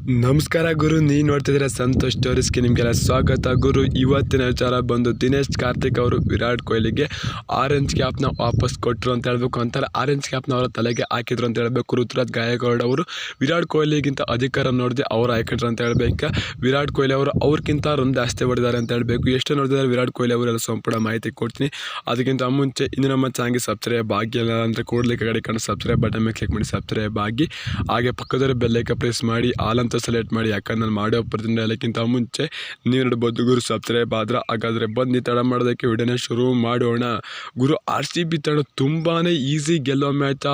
ನಮಸ್ಕಾರ ಗುರು ನೀ ನೋಡ್ತಿದ್ರೆ ಸಂತೋಷ್ ಸ್ಟೋರೀಸ್ಗೆ ನಿಮಗೆಲ್ಲ ಸ್ವಾಗತ. ಗುರು, ಇವತ್ತಿನ ವಿಚಾರ ಬಂದು ದಿನೇಶ್ ಕಾರ್ತಿಕ್ ಅವರು ವಿರಾಟ್ ಕೊಹ್ಲಿಗೆ ಆರೆಂಜ್ ಕ್ಯಾಪ್ನ ವಾಪಸ್ ಕೊಟ್ಟರು ಅಂತ ಹೇಳ್ಬೇಕು ಅಂತಾರೆ. ಆರೆಂಜ್ ಕ್ಯಾಪ್ನ ಅವರ ತಲೆಗೆ ಹಾಕಿದ್ರು ಅಂತ ಹೇಳಬೇಕು. ಋತುರಾಜ್ ಗಾಯಗೌಡ ಅವರು ವಿರಾಟ್ ಕೊಹ್ಲಿಗಿಂತ ಅಧಿಕಾರ ನೋಡಿದೆ ಅವ್ರು ಹಾಕಿದ್ರು ಅಂತ ಹೇಳಬೇಕು. ವಿರಾಟ್ ಕೊಹ್ಲಿ ಅವರು ಅವ್ರಿಗಿಂತ ರನ್ ಜಾಸ್ತಿ ಹೊಡೆದಾರೆ ಅಂತ ಹೇಳಬೇಕು. ಎಷ್ಟು ನೋಡಿದ್ರೆ ವಿರಾಟ್ ಕೊಹ್ಲಿ ಅವರೆಲ್ಲ ಸಂಪೂರ್ಣ ಮಾಹಿತಿ ಕೊಡ್ತೀನಿ. ಅದಕ್ಕಿಂತ ಮುಂಚೆ ಇನ್ನು ನಮ್ಮ ಚಾನಲ್ಗೆ ಸಬ್ಸ್ಕ್ರೈಬ್ ಇಲ್ಲ ಅಂದರೆ ಕೂಡಲೇ ಕಡೆ ಕಂಡು ಸಬ್ಸ್ಕ್ರೈಬ್ ಬಟನ್ ಮೇಲೆ ಕ್ಲಿಕ್ ಮಾಡಿ ಸಬ್ಸ್ಕ್ರೈಬ್ ಆಗಿ. ಹಾಗೆ ಪಕ್ಕದಲ್ಲಿ ಬೆಲ್ಲೈಕ ಪ್ರೆಸ್ ಮಾಡಿ, ಆಲ್ ಅಂತ ಸೆಲೆಕ್ಟ್ ಮಾಡಿ ಯಾಕಂದ್ರೆ ನಾನು ಮಾಡೋ ಎಲ್ಲಕ್ಕಿಂತ ಮುಂಚೆ ನೀವು ನೋಡ್ಬೋದು ಗುರು ಸಬ್ಸ್ಕ್ರೈಬ್ ಆದ್ರೆ ಹಾಗಾದರೆ ಬನ್ನಿ ತಡ ಮಾಡೋದಕ್ಕೆ ವಿಡಿಯೋನ ಶುರು ಮಾಡೋಣ. ಗುರು ಆರ್ ಸಿ ಬಿ ತಂಡ ತುಂಬಾ ಈಸಿ ಗೆಲ್ಲೋ ಮ್ಯಾಚ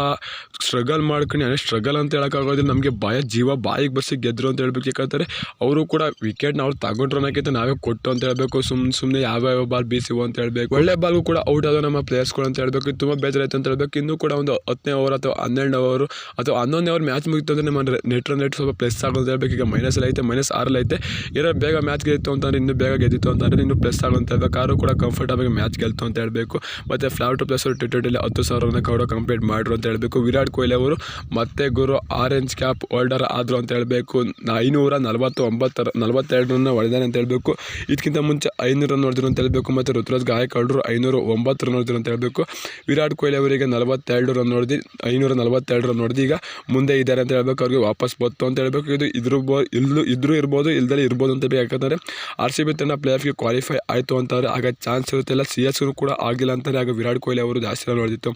ಸ್ಟ್ರಗಲ್ ಮಾಡ್ಕೊಂಡು ಸ್ಟ್ರಗಲ್ ಅಂತ ಹೇಳೋಕ್ಕಾಗೋದಿಲ್ಲ ನಮಗೆ ಭಯ ಜೀವ ಬಾಯಿಗೆ ಬರ್ಸಿ ಗೆದ್ದರು ಅಂತ ಹೇಳ್ಬೇಕು. ಯಾಕಂದರೆ ಅವರು ಕೂಡ ವಿಕೆಟ್ನ ಅವ್ರು ತಗೊಂಡ್ರು ಅನ್ನೋಕ್ಕಿಂತ ನಾವೇ ಕೊಟ್ಟು ಅಂತ ಹೇಳಬೇಕು. ಸುಮ್ಮನೆ ಸುಮ್ಮನೆ ಯಾವ ಯಾವ ಬಾಲ್ ಬೀಸಿವು ಅಂತ ಹೇಳಬೇಕು. ಒಳ್ಳೆ ಬಾಲ್ಗೂ ಕೂಡ ಔಟ್ ಆದ ನಮ್ಮ ಪ್ಲೇಯರ್ಸ್ಗಳು ಅಂತ ಹೇಳಬೇಕು. ತುಂಬ ಬೇಜಾರಾಯ್ತು ಅಂತ ಹೇಳಬೇಕು. ಇನ್ನೂ ಕೂಡ ಒಂದು ಹತ್ತನೇ ಓವರ್ ಅಥವಾ ಹನ್ನೆರಡು ಓವರು ಅಥವಾ ಹನ್ನೊಂದನೇ ಓವರ್ ಮ್ಯಾಚ್ ಮುಗಿತು ಅಂದರೆ ನಮ್ಮ ನೆಟ್ ಸ್ವಲ್ಪ ಪ್ಲಸ್ ಆಗೋದು ಅಂತ ಹೇಳ್ಬೇಕು. ಈಗ ಮೈನಸ್ ಐತೆ ಮೈನಸ್ ಆರಲ್ಲಿ ಐತೆ. ಏನೋ ಬೇಗ ಮ್ಯಾಚ್ ಗೆದ್ದಿತ್ತು ಅಂತಂದ್ರೆ ಇನ್ನೂ ಬೇಗ ಗೆದ್ದಿತ್ತು ಅಂತಂದರೆ ಇನ್ನೂ ಪ್ಲಸ್ ಆಗೋ ಅಂತ ಹೇಳ್ಬೇಕು. ಆರು ಕೂಡ ಕಂಫರ್ಟಬಲ್ ಮ್ಯಾಚ್ ಗೆಲ್ತು ಅಂತ ಹೇಳಬೇಕು. ಮತ್ತು ಫ್ಲಾವ್ ಟು ಪ್ಲಸ್ ಟಿ ಟ್ವೆಂಟಿಲಿ ಹತ್ತು ಸಾವಿರನ ಕೂಡ ಕಂಪ್ಲೀಟ್ ಮಾಡ್ರು ಅಂತ ಹೇಳಬೇಕು. ವಿರಾಟ್ ಕೊಹ್ಲಿ ಅವರು ಮತ್ತೆ ಗುರು ಆರೆಂಜ್ ಕ್ಯಾಪ್ ಹೋಲ್ಡರ್ ಆದರು ಅಂತ ಹೇಳಬೇಕು. ಐನೂರ ನಲವತ್ತು ಒಂಬತ್ತರ ನಲವತ್ತೆರಡು ರನ್ ಹೊಡೆದಾರೆ ಅಂತ ಹೇಳಬೇಕು. ಇದಕ್ಕಿಂತ ಮುಂಚೆ ಐನೂರು ನೋಡಿದ್ರು ಅಂತ ಹೇಳಬೇಕು. ಮತ್ತು ಋತುರಾಜ್ ಗಾಯಕಡ್ರು ಐನೂರ ಒಂಬತ್ತು ರನ್ ಹೊಡೆದ್ರು ಅಂತ ಹೇಳಬೇಕು. ವಿರಾಟ್ ಕೊಹ್ಲಿ ಅವರಿಗೆ ನಲವತ್ತೆರಡು ರನ್ ಐನೂರ ನಲವತ್ತೆರಡು ರನ್ ಈಗ ಮುಂದೆ ಇದ್ದಾರೆ ಅಂತ ಹೇಳಬೇಕು. ಅವ್ರಿಗೆ ವಾಪಸ್ ಬತ್ತು ಅಂತ ಹೇಳಬೇಕು. ಇದು ಇದ್ರ ಬೋ ಇಲ್ಲೂ ಇದ್ರೂ ಇರ್ಬೋದು, ಇಲ್ದಲೇ ಇರ್ಬೋದು ಅಂತ ಯಾಕಂದರೆ ಆರ್ ಸಿ ಬಿ ತಂಡ ಪ್ಲೇ ಆಫ್ಗೆ ಕ್ವಾಲಿಫೈ ಆಯಿತು ಅಂತಂದರೆ ಆಗ ಚಾನ್ಸ್ ಇರುತ್ತಿಲ್ಲ ಸಿ ಎಸ್ ಕೂಡ ಆಗಿಲ್ಲ ಅಂತಾರೆ. ಆಗ ವಿರಾಟ್ ಕೊಹ್ಲಿ ಅವರು ಜಾಸ್ತಿ ರನ್ ಹೊಡೆದಿತ್ತು.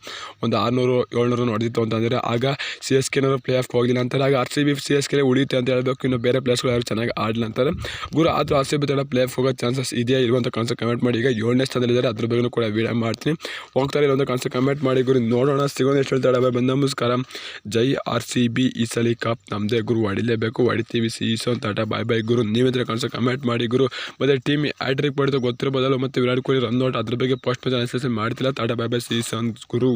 ಒಂದು ಆರುನೂರು, ಏಳ್ನೂರು ಹೊಡೆದಿತ್ತು ಅಂತಂದರೆ ಆಗ ಸಿ ಎಸ್ ಕೆನವರು ಪ್ಲೇ ಹೋಗಿಲ್ಲ ಅಂತಾರೆ. ಆಗ R C B C S K ಉಳಿಯುತ್ತೆ ಅಂತ ಹೇಳಬೇಕು. ಇನ್ನು ಬೇರೆ ಪ್ಲೇಸ್ಗಳು ಯಾರು ಚೆನ್ನಾಗಿ ಆಡಲಿಲ್ಲ ಅಂತಾರೆ. ಗುರು, ಆದರೂ ಆರ್ ಸಿ ಬಿ ತಂಡ ಪ್ಲೇ ಆಫ್ ಹೋಗೋ ಚಾನ್ಸಸ್ ಇದೆಯಾ ಇರುವಂಥ ಕಾನ್ಸೆಪ್ಟ್ ಕಮೆಂಟ್ ಮಾಡಿ. ಈಗ ಏಳನೇ ಸ್ಥಾನದಲ್ಲಿದ್ದಾರೆ ಅದ್ರ ಬಗ್ಗೆ ಕೂಡ ವಿಡಿಯೋ ಮಾಡ್ತೀನಿ. ಹೋಗ್ತಾರೆ ಇರುವಂಥ ಕಾನ್ಸೆಪ್ಟ್ ಕಮೆಂಟ್ ಮಾಡಿ. ಗುರು, ನೋಡೋಣ. ಸಿಗೋಣ ಎಷ್ಟು ಹೇಳ್ತಾಳೆ ಬಂದ ನಮಸ್ಕಾರ ಜೈ ಆರ್ ಸಿ ಬಿ ಈ ಸಲ ಕಪ್ ನಮ್ಮದೇ ಗುರು ಹೊಡಿಲೇಬೇಕು ಹೊಡಿತೀವಿ ಸಿ ಈಸೋ ಅಂತ ಆಟ. ಬಾಯ್ ಬಾಯ್ ಗುರು. ನೀವೇಂದ್ರೆ ಕಾಣಿಸೋ ಕಮೆಂಟ್ ಮಾಡಿ ಗುರು. ಮತ್ತು ಟೀಮ್ ಆಟ್ರಿಕ್ ಪಡೆದು ಗೊತ್ತಿರ್ಬೋದಲ್ಲ ಮತ್ತು ವಿರಾಟ್ ಕೊಹ್ಲಿ ರನ್ ಔಟ್ ಅದ್ರ ಬಗ್ಗೆ ಪೋಸ್ಟ್ ಮ್ಯಾಚ್ ಅನಾಲಿಸಿಸ್ ಮಾಡ್ತಿಲ್ಲ. ಟಾಟಾ ಬಾಯ್ ಬಾಯ್ ಸಿ ಗುರು.